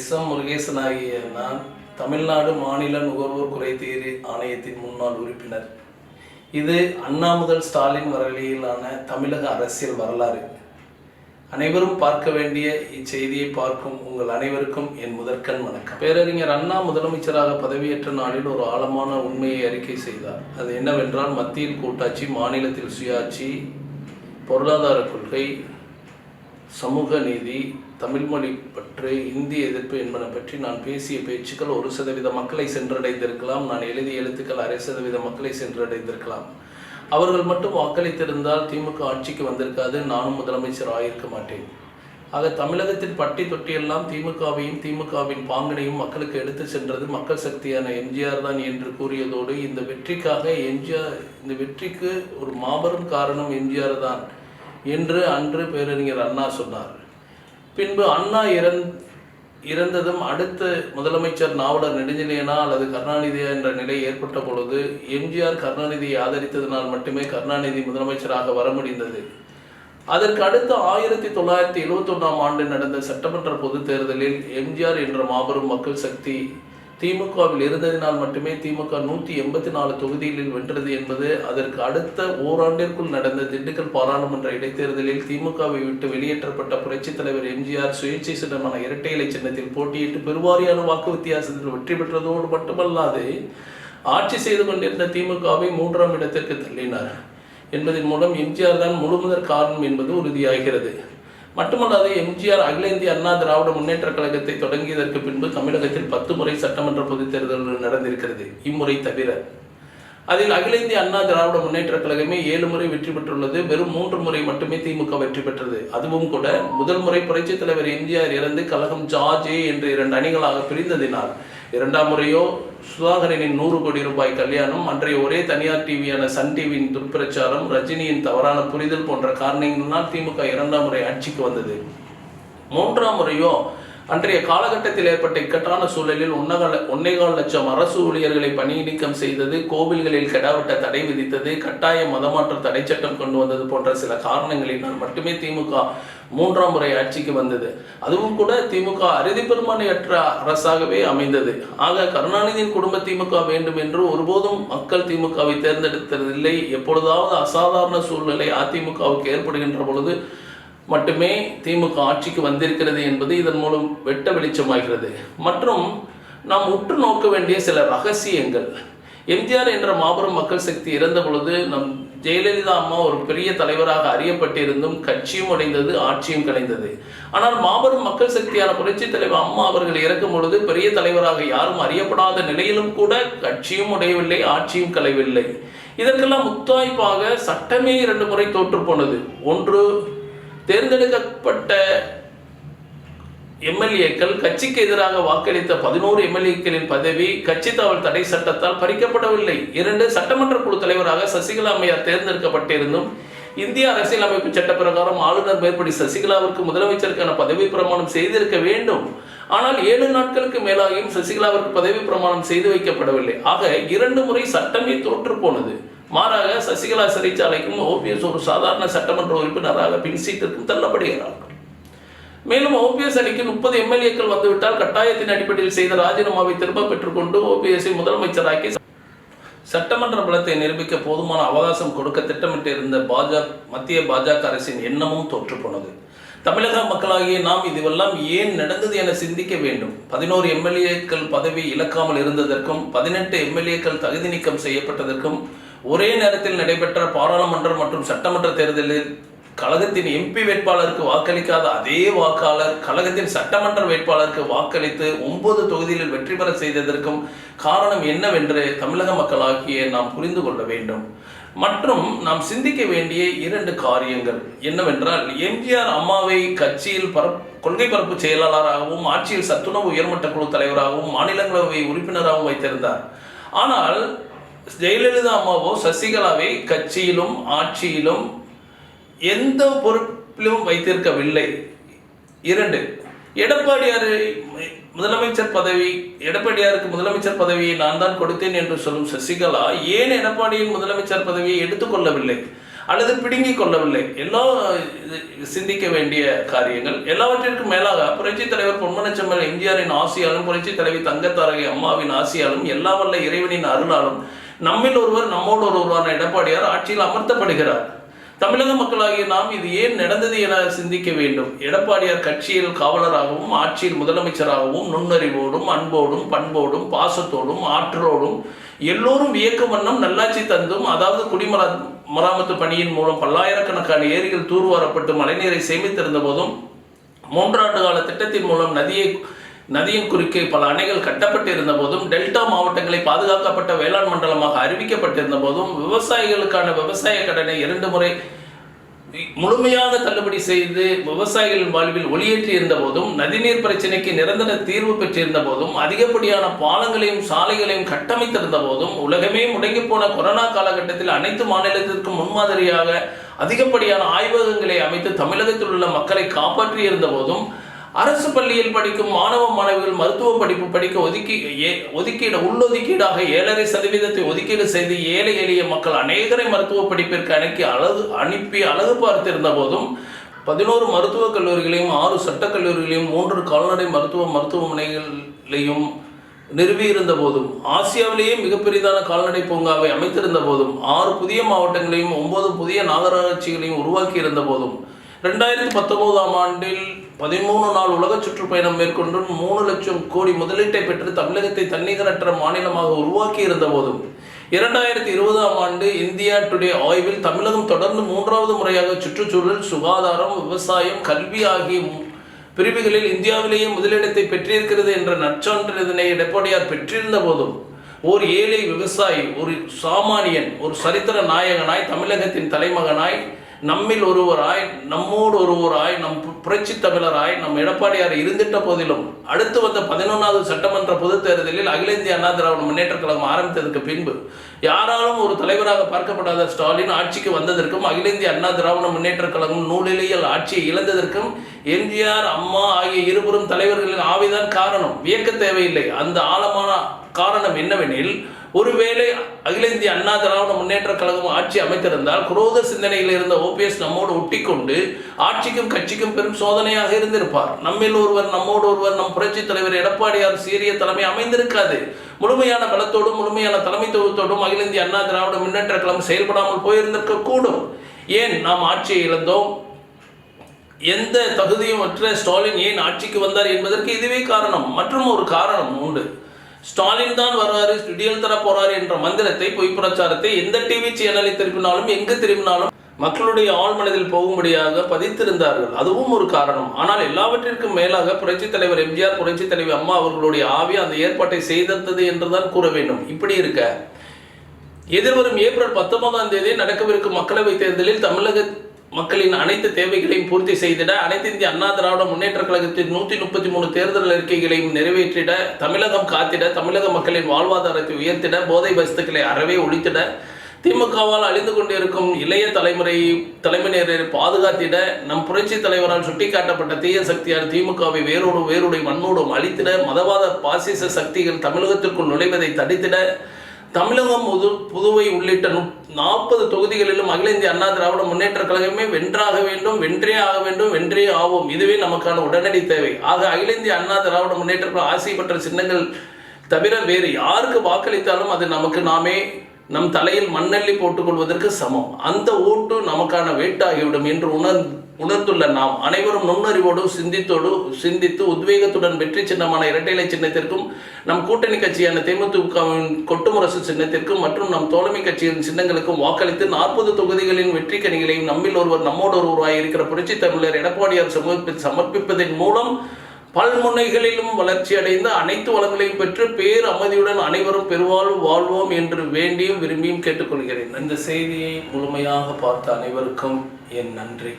S. முருகேசனாகிய நான் தமிழ்நாடு மாநில நுகர்வோர் குறைதீர் ஆணையத்தின் முன்னாள் உறுப்பினர். இது அண்ணா முதல் ஸ்டாலின் வரையிலான தமிழக அரசியல் வரலாறு. அனைவரும் பார்க்க வேண்டிய இச்செய்தியை பார்க்கும் உங்கள் அனைவருக்கும் என் முதற்கண் வணக்கம். பேரறிஞர் அண்ணா முதலமைச்சராக பதவியேற்ற நாளில் ஒரு ஆழமான உண்மையை அறிக்கை செய்தார். அது என்னவென்றால் மத்தியில் கூட்டாட்சி மாநிலத்தில் சுயாட்சி பொருளாதார கொள்கை சமூக நீதி தமிழ் மொழி பற்று இந்தி எதிர்ப்பு என்பன பற்றி நான் பேசிய பேச்சுக்கள் ஒரு சதவீத மக்களை சென்றடைந்திருக்கலாம். நான் எழுதிய எழுத்துக்கள் அரை சதவீத மக்களை சென்றடைந்திருக்கலாம். அவர்கள் மட்டும் வாக்களித்திருந்தால் திமுக ஆட்சிக்கு வந்திருக்காது. நானும் முதலமைச்சர் ஆயிருக்க மாட்டேன். ஆக தமிழகத்தின் பட்டி தொட்டியெல்லாம் திமுகவையும் திமுகவின் பாங்கனையும் மக்களுக்கு எடுத்து சென்றது மக்கள் சக்தியான எம்ஜிஆர் தான் என்று கூறியதோடு இந்த வெற்றிக்காக எம்ஜிஆர் இந்த வெற்றிக்கு ஒரு மாபெரும் காரணம் எம்ஜிஆர் தான் என்று அன்று பேரறிஞர் அண்ணா சொன்னார். பின்பு அண்ணா இறந் இறந்ததும் அடுத்த முதலமைச்சர் நாவலர் நெடுஞ்செழியனா அல்லது கருணாநிதியா என்ற நிலை ஏற்பட்ட பொழுது எம்ஜிஆர் கருணாநிதியை ஆதரித்ததனால் மட்டுமே கருணாநிதி முதலமைச்சராக வர முடிந்தது. அதற்கு அடுத்த ஆயிரத்தி தொள்ளாயிரத்தி எழுவத்தி ஒன்றாம் ஆண்டு நடந்த சட்டமன்ற பொதுத் தேர்தலில் எம்ஜிஆர் என்ற மாபெரும் மக்கள் சக்தி திமுகவில் இருந்ததினால் மட்டுமே திமுக நூற்றி எண்பத்தி நாலு தொகுதிகளில் வென்றது என்பது அதற்கு அடுத்த ஓராண்டிற்குள் நடந்த திண்டுக்கல் பாராளுமன்ற இடைத்தேர்தலில் திமுகவை விட்டு வெளியேற்றப்பட்ட புரட்சித் தலைவர் எம்ஜிஆர் சுயேட்சை சின்னமான இரட்டை இலை சின்னத்தில் போட்டியிட்டு பெருவாரியான வாக்கு வித்தியாசத்தில் வெற்றி பெற்றதோடு மட்டுமல்லாது ஆட்சி செய்து கொண்டிருந்த திமுகவை மூன்றாம் இடத்திற்கு தள்ளினார் என்பதன் மூலம் எம்ஜிஆர் தான் முழுமுதற் காரணம் என்பது உறுதியாகிறது. மட்டுமல்லாது எம்ஜிஆர் அகில இந்திய அண்ணா திராவிட முன்னேற்ற கழகத்தை தொடங்கியதற்கு பின்பு தமிழகத்தில் பத்து முறை சட்டமன்ற பொதுத் தேர்தல்கள் நடந்திருக்கிறது. இம்முறை தவிர. அதில் அகில இந்திய அண்ணா திராவிட முன்னேற்ற கழகமே ஏழு முறை வெற்றி பெற்றுள்ளது. வெறும் மூன்று முறை மட்டுமே திமுக வெற்றி பெற்றது. அதுவும் கூட முதல் முறை புரட்சித் தலைவர் எம்ஜிஆர் இறந்து கழகம் ஜாஜே என்று இரண்டு அணிகளாக பிரிந்ததினால் இரண்டாம் முறையோ சுதாகரனின் நூறு கோடி ரூபாய் கல்யாணம் அன்றைய ஒரே தனியார் டிவியான சன் டிவியின் துர்ப்பிரச்சாரம் ரஜினியின் தவறான புரிதல் போன்ற காரணங்களினால் திமுக இரண்டாம் முறை ஆட்சிக்கு வந்தது. மூன்றாம் முறையோ அன்றைய காலகட்டத்தில் ஏற்பட்ட இக்கட்டான சூழலில் ஒன்னகால ஒன்னேகால் லட்சம் அரசு ஊழியர்களை பணி நீக்கம் செய்தது கோவில்களில் கெடாவிட்ட தடை விதித்தது கட்டாய மதமாற்ற தடை சட்டம் கொண்டு வந்தது போன்ற சில காரணங்களினால் மட்டுமே திமுக மூன்றாம் முறை ஆட்சிக்கு வந்தது. அதுவும் கூட திமுக அறுதி பெரும்பான்மையற்ற அரசாகவே அமைந்தது. ஆக கருணாநிதியின் குடும்ப திமுக வேண்டும் என்று ஒருபோதும் மக்கள் திமுகவை தேர்ந்தெடுத்ததில்லை. எப்பொழுதாவது அசாதாரண சூழ்நிலை அதிமுகவுக்கு ஏற்படுகின்ற பொழுது மட்டுமே திமுக ஆட்சிக்கு வந்திருக்கிறது என்பது இதன் மூலம் வெட்ட வெளிச்சமாகிறது. மற்றும் நாம் உற்று நோக்க வேண்டிய சில ரகசியங்கள். எம்ஜிஆர் என்ற மாபெரும் மக்கள் சக்தி இறந்த பொழுது நம் ஜெயலலிதா அம்மா ஒரு பெரிய தலைவராக அறியப்பட்டிருந்தும் கட்சியும் அடைந்தது ஆட்சியும் கலைந்தது. ஆனால் மாபெரும் மக்கள் சக்தியான புரட்சி தலைவர் அம்மா அவர்கள் இறக்கும் பொழுது பெரிய தலைவராக யாரும் அறியப்படாத நிலையிலும் கூட கட்சியும் உடையவில்லை ஆட்சியும் கலையவில்லை இதற்கெல்லாம் முத்தாய்ப்பாக சட்டமே இரண்டு முறை தோற்று போனது ஒன்று தேர்ந்தெடுக்கப்பட்ட எம்எல்ஏக்கள் கட்சிக்கு எதிராக வாக்களித்த பதினோரு எம்எல்ஏக்களின் பதவி கட்சி தாவல் தடை சட்டத்தால் பறிக்கப்படவில்லை. இரண்டு சட்டமன்ற குழு தலைவராக சசிகலா அம்மையார் தேர்ந்தெடுக்கப்பட்டிருந்தும் இந்திய அரசியலமைப்பு சட்ட பிரகாரம் ஆளுநர் மேற்படி சசிகலாவிற்கு முதலமைச்சருக்கான பதவி பிரமாணம் செய்திருக்க வேண்டும். ஆனால் ஏழு நாட்களுக்கு மேலாகியும் சசிகலாவிற்கு பதவி பிரமாணம் செய்து வைக்கப்படவில்லை. ஆக இரண்டு முறை சட்டமே தோற்று போனது மாறாக சசிகலா சிறைச்சாலைக்கும் ஓபிஎஸ் ஒரு சாதாரண சட்டமன்ற உறுப்பினராக பின் சீட்டிற்கும் தள்ளப்படுகிறார்கள் மேலும் ஓபிஎஸ் அணிக்கு முப்பது எம்எல்ஏக்கள் வந்துவிட்டால் கட்டாயத்தின் அடிப்படையில் செய்த ராஜினாமாவை திரும்ப பெற்றுக்கொண்டு ஓபிஎஸ்ஐ முதலமைச்சராக்கி சட்டமன்ற பலத்தை நிரூபிக்க போதுமான அவகாசம் கொடுக்க திட்டமிட்டிருந்த பாஜக மத்திய பாஜக அரசின் எண்ணமும் தோற்றுப்போனது. தமிழக மக்களாகிய நாம் இதுவெல்லாம் ஏன் நடந்தது என சிந்திக்க வேண்டும். பதினோரு எம்எல்ஏக்கள் பதவி இழக்காமல் இருந்ததற்கும் பதினெட்டு எம்எல்ஏக்கள் தகுதி நீக்கம் செய்யப்பட்டதற்கும் ஒரே நேரத்தில் நடைபெற்ற பாராளுமன்ற மற்றும் சட்டமன்ற தேர்தலில் கழகத்தின் எம்பி வேட்பாளருக்கு வாக்களிக்காத அதே வாக்காளர் கழகத்தின் சட்டமன்ற வேட்பாளருக்கு வாக்களித்து ஒன்பது தொகுதிகளில் வெற்றி பெற செய்ததற்கும் காரணம் என்னவென்று தமிழக மக்களாகிய நாம் புரிந்து கொள்ள வேண்டும். மற்றும் நாம் சிந்திக்க வேண்டிய இரண்டு காரியங்கள் என்னவென்றால் எம்ஜிஆர் அம்மாவை கட்சியில் பரப் கொள்கை பரப்பு செயலாளராகவும் ஆட்சியில் சத்துணவு உயர்மட்ட குழு தலைவராகவும் மாநிலங்களவை உறுப்பினராகவும் வைத்திருந்தார். ஆனால் ஜெயலலிதா அம்மாவோ சசிகலாவை கட்சியிலும் ஆட்சியிலும் எந்த பொறுப்பிலும் வைத்திருக்கவில்லை. இரண்டு எடப்பாடியாரை முதலமைச்சர் பதவி எடப்பாடியாருக்கு முதலமைச்சர் பதவியை நான் தான் கொடுத்தேன் என்று சொல்லும் சசிகலா ஏன் எடப்பாடியின் முதலமைச்சர் பதவியை எடுத்துக்கொள்ளவில்லை அல்லது பிடுங்கிக் கொள்ளவில்லை? எல்லா இது சிந்திக்க வேண்டிய காரியங்கள். எல்லாவற்றிற்கும் மேலாக புரட்சி தலைவர் பொன்மனச்செம்மல் எம்ஜிஆரின் ஆசியாலும் புரட்சி தலைவி தங்கத்தாரகை அம்மாவின் ஆசியாலும் எல்லா வல்ல இறைவனின் அருளாலும் நம்மில் ஒருவர் நம்மோடு ஒருவரான எடப்பாடியார் ஆட்சியில் அமர்த்தப்படுகிறார். தமிழக மக்களாகிய நாம் இது ஏன் நடந்தது என சிந்திக்க வேண்டும்? எடப்பாடியார் கட்சியில் காவலராகவும் ஆட்சியில் முதலமைச்சராகவும் நுண்ணறிவோடும் அன்போடும் பண்போடும் பாசத்தோடும் ஆற்றலோடும் எல்லோரும் இயக்க வண்ணம் நல்லாட்சி தந்தும் அதாவது குடிமர மராமத்து பணியின் மூலம் பல்லாயிரக்கணக்கான ஏரிகள் தூர்வாரப்பட்டு மழைநீரை சேமித்திருந்த போதும் மூன்றாண்டு கால திட்டத்தின் மூலம் நதியை நதியின் குறுக்கே பல அணைகள் கட்டப்பட்டிருந்த போதும் டெல்டா மாவட்டங்களை பாதுகாக்கப்பட்ட வேளாண் மண்டலமாக அறிவிக்கப்பட்டிருந்த போதும் விவசாயிகளுக்கான விவசாய கடனை இரண்டு முறை முழுமையாக தள்ளுபடி செய்து விவசாயிகளின் வாழ்வில் ஒளியேற்றி இருந்த போதும் நதிநீர் பிரச்சனைக்கு நிரந்தர தீர்வு பெற்றிருந்த போதும் அதிகப்படியான பாலங்களையும் சாலைகளையும் கட்டமைத்திருந்த போதும் உலகமே முடங்கி போன கொரோனா காலகட்டத்தில் அனைத்து மாநிலத்திற்கும் முன்மாதிரியாக அதிகப்படியான ஆய்வகங்களை அமைத்து தமிழகத்தில் உள்ள மக்களை காப்பாற்றி இருந்த போதும் அரசு பள்ளியில் படிக்கும் மாணவ மாணவிகள் மருத்துவ படிப்பு படிக்க ஒதுக்கி ஏ ஒதுக்கீடு உள்ளொதுக்கீடாக ஏழரை சதவீதத்தை ஒதுக்கீடு செய்து ஏழை எளிய மக்கள் அநேகரை மருத்துவ படிப்பிற்கு அணுக்கி அழகு அனுப்பி அழகு பார்த்திருந்த போதும் பதினோரு மருத்துவக் கல்லூரிகளையும் ஆறு சட்டக் கல்லூரிகளையும் மூன்று கால்நடை மருத்துவ மருத்துவமனைகளையும் நிறுவியிருந்த போதும் ஆசியாவிலேயே மிகப்பெரிதான கால்நடை பூங்காவை அமைத்திருந்த போதும் ஆறு புதிய மாவட்டங்களையும் ஒன்பது புதிய நகராட்சிகளையும் உருவாக்கி இருந்த போதும் ரெண்டாயிரத்தி பத்தொன்பதாம் ஆண்டில் பதிமூணு நாள் உலக சுற்றுப்பயணம் மேற்கொண்டு மூணு லட்சம் கோடி முதலீட்டை பெற்று தமிழகத்தை தன்னிகரற்ற மாநிலமாக உருவாக்கி இருந்த போதும் இரண்டாயிரத்தி இருபதாம் ஆண்டு இந்தியா டுடே ஆய்வில் தமிழகம் தொடர்ந்து மூன்றாவது முறையாக சுற்றுச்சூழல் சுகாதாரம் விவசாயம் கல்வி ஆகிய பிரிவுகளில் இந்தியாவிலேயே முதலிடத்தை பெற்றிருக்கிறது என்ற நற்சான்றிதனை எடப்பாடியார் பெற்றிருந்த போதும் ஒரு ஏழை விவசாயி ஒரு சாமானியன் ஒரு சரித்திர நாயகனாய் தமிழகத்தின் தலைமகனாய் நம்மில் ஒருவராய் நம்மோடு ஒருவராய் நம் பு- புரட்சி தமிழராய் நம் எடப்பாடியார் இருந்திட்ட போதிலும் அடுத்து வந்த பதினொன்றாவது சட்டமன்ற பொதுத் தேர்தலில் அகில இந்திய அண்ணா திராவிட முன்னேற்ற கழகம் ஆரம்பித்ததற்கு பின்பு யாராலும் ஒரு தலைவராக பார்க்கப்படாத ஸ்டாலின் ஆட்சிக்கு வந்ததற்கும் அகில இந்திய அண்ணா திராவிட முன்னேற்ற கழகம் நூலிலியல் ஆட்சியை இழந்ததற்கும் எம்ஜிஆர் அம்மா ஆகிய இருவரும் தலைவர்களின் ஆவிதான் காரணம். வியக்க தேவையில்லை. அந்த ஆழமான காரணம் என்னவெனில் ஒருவேளை அகில இந்திய அண்ணா திராவிட முன்னேற்ற கழகம் ஆட்சி அமைத்திருந்தால் குரோத சிந்தனையில் இருந்த ஓபிஎஸ் நம்மோடு ஒட்டிக்கொண்டு ஆட்சிக்கும் கட்சிக்கும் பெரும் சோதனையாக இருந்திருப்பார். நம்மில் ஒருவர் நம்மோடு ஒருவர் நம் புரட்சி தலைவர் எடப்பாடியார் சீரிய தலைமை அமைந்திருக்காது. முழுமையான பலத்தோடும் முழுமையான தலைமைத்துவத்தோடும் அகில இந்திய அண்ணா திராவிட முன்னேற்ற கழகம் செயல்படாமல் போயிருந்திருக்க கூடும். ஏன் நாம் ஆட்சியை இழந்தோம்? எந்த தகுதியும் அற்ற ஸ்டாலின் ஏன் ஆட்சிக்கு வந்தார் என்பதற்கு இதுவே காரணம். மற்றும் ஒரு காரணம் உண்டு. ஸ்டாலின் தான் வருவாரு விடியல் தர போறாரு என்ற மந்திரத்தை பொய் பிரச்சாரத்தை எந்த டிவி சேனலை திருப்பினாலும் எங்கு திரும்பினாலும் மக்களுடைய ஆள் மனதில் போகும்படியாக பதித்திருந்தார்கள். அதுவும் ஒரு காரணம். ஆனால் எல்லாவற்றிற்கும் மேலாக புரட்சி தலைவர் எம்ஜிஆர் புரட்சி தலைவர் அம்மா அவர்களுடைய ஆவி அந்த ஏற்பாட்டை செய்தது என்றுதான் கூற வேண்டும். இப்படி இருக்க. எதிர்வரும் ஏப்ரல் பத்தொன்பதாம் தேதி நடக்கவிருக்கும் மக்களவைத் தேர்தலில் தமிழக மக்களின் அனைத்து தேவைகளையும் பூர்த்தி செய்திட அனைத்து இந்திய அண்ணா திராவிட முன்னேற்ற கழகத்தின் நூத்தி முப்பத்தி மூணு தேர்தல் அறிக்கைகளையும் நிறைவேற்றிட தமிழகம் காத்திட தமிழக மக்களின் வாழ்வாதாரத்தை உயர்த்திட போதை வஸ்துக்களை அறவே ஒழித்திட திமுகவால் அழிந்து கொண்டிருக்கும் இளைய தலைமுறை தலைமையினரை பாதுகாத்திட நம் புரட்சி தலைவரால் சுட்டிக்காட்டப்பட்ட தீய சக்தியால் திமுகவை வேரோடு வேரோடு மண்ணோடும் அழித்திட மதவாத பாசிச சக்திகள் தமிழகத்திற்குள் நுழைவதை தடுத்திட தமிழகம் புது புதுவை உள்ளிட்ட நாற்பது தொகுதிகளிலும் அகில இந்திய அண்ணா திராவிட முன்னேற்ற கழகமே வென்றாக வேண்டும் வென்றே ஆக வேண்டும் வென்றே ஆவோம். இதுவே நமக்கான உடனடி தேவை. ஆக அகில இந்திய அண்ணா திராவிட முன்னேற்ற ஆசை பெற்ற சின்னங்கள் தவிர வேறு யாருக்கு வாக்களித்தாலும் அது நமக்கு நாமே நம் தலையில் மண்ணள்ளி போட்டுக் கொள்வதற்கு சமம். அந்த ஓட்டு நமக்கான வேட்டாகிவிடும் என்று உணர் உணர்ந்துள்ள நாம் அனைவரும் நுண்ணறிவோடு சிந்தித்தோடு சிந்தித்து உத்வேகத்துடன் வெற்றி சின்னமான இரட்டைலை சின்னத்திற்கும் நம் கூட்டணி கட்சியான தேமுதிகவின் கொட்டுமுரசு சின்னத்திற்கும் மற்றும் நம் தோழமை கட்சியின் சின்னங்களுக்கும் வாக்களித்து நாற்பது தொகுதிகளின் வெற்றி கனிகளையும் நம்மில் ஒருவர் நம்மோடு ஒருவராய் இருக்கிற புரட்சி தமிழர் எடப்பாடியார் சமர்ப்பி சமர்ப்பிப்பதன் மூலம் பல்முனைகளிலும் வளர்ச்சி அடைந்த அனைத்து வளங்களையும் பெற்று பேர் அமைதியுடன் அனைவரும் பெருவாழ்வு வாழ்வோம் என்று வேண்டியும் விரும்பியும் கேட்டுக்கொள்கிறேன். இந்த செய்தியை முழுமையாக பார்த்த அனைவருக்கும் என் நன்றி.